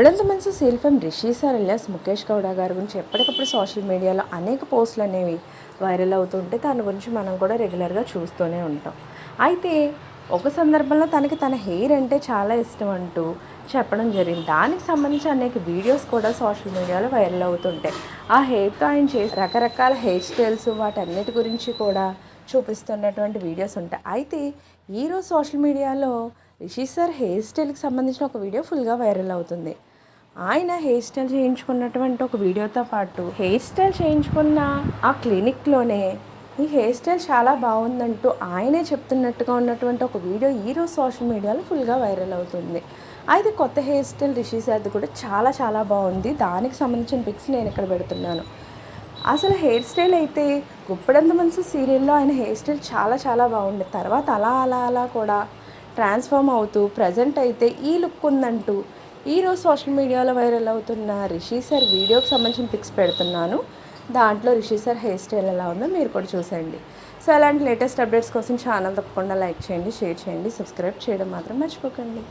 ఇప్పుడంత మంచి సెల్ఫం Rishi sir L S Mukesh Gowda గారి గురించి ఎప్పటికప్పుడు సోషల్ మీడియాలో అనేక పోస్టులు అనేవి వైరల్ అవుతుంటే దాని గురించి మనం కూడా రెగ్యులర్గా చూస్తూనే ఉంటాం. అయితే ఒక సందర్భంలో తనకి తన హెయిర్ అంటే చాలా ఇష్టం అంటూ చెప్పడం జరిగింది. దానికి సంబంధించి అనేక వీడియోస్ కూడా సోషల్ మీడియాలో వైరల్ అవుతుంటాయి. ఆ హెయిర్తో ఆయన చేసే రకరకాల హెయిర్ స్టైల్స్ వాటన్నిటి గురించి కూడా చూపిస్తున్నటువంటి వీడియోస్ ఉంటాయి. అయితే ఈరోజు సోషల్ మీడియాలో రిషి సార్ హెయిర్ స్టైల్కి సంబంధించిన ఒక వీడియో ఫుల్గా వైరల్ అవుతుంది. ఆయన హెయిర్ స్టైల్ చేయించుకున్నటువంటి ఒక వీడియోతో పాటు హెయిర్ స్టైల్ చేయించుకున్న ఆ క్లినిక్లోనే ఈ హెయిర్ స్టైల్ చాలా బాగుందంటూ ఆయనే చెప్తున్నట్టుగా ఉన్నటువంటి ఒక వీడియో ఈరోజు సోషల్ మీడియాలో ఫుల్గా వైరల్ అవుతుంది. అయితే కొత్త హెయిర్ స్టైల్ రిషి సార్ది కూడా చాలా చాలా బాగుంది. దానికి సంబంధించిన పిక్స్ నేను ఇక్కడ పెడుతున్నాను. అసలు హెయిర్ స్టైల్ అయితే గుప్పడంత మనసు సీరియల్లో ఆయన హెయిర్ స్టైల్ చాలా చాలా బాగుంది తర్వాత అలా అలా అలా కూడా ట్రాన్స్ఫార్మ్ అవుతూ ప్రజెంట్ అయితే ఈ లుక్ ఉందంటూ ఈరోజు సోషల్ మీడియాలో వైరల్ అవుతున్న రిషి సార్ వీడియోకి సంబంధించిన పిక్స్ పెడుతున్నాను. దాంట్లో రిషి సార్ హెయిర్ స్టైల్ ఎలా ఉందో మీరు కూడా చూసేయండి. సో అలాంటి లేటెస్ట్ అప్డేట్స్ కోసం ఛానల్ తప్పకుండా లైక్ చేయండి షేర్ చేయండి సబ్స్క్రైబ్ చేయడం మాత్రం మర్చిపోకండి.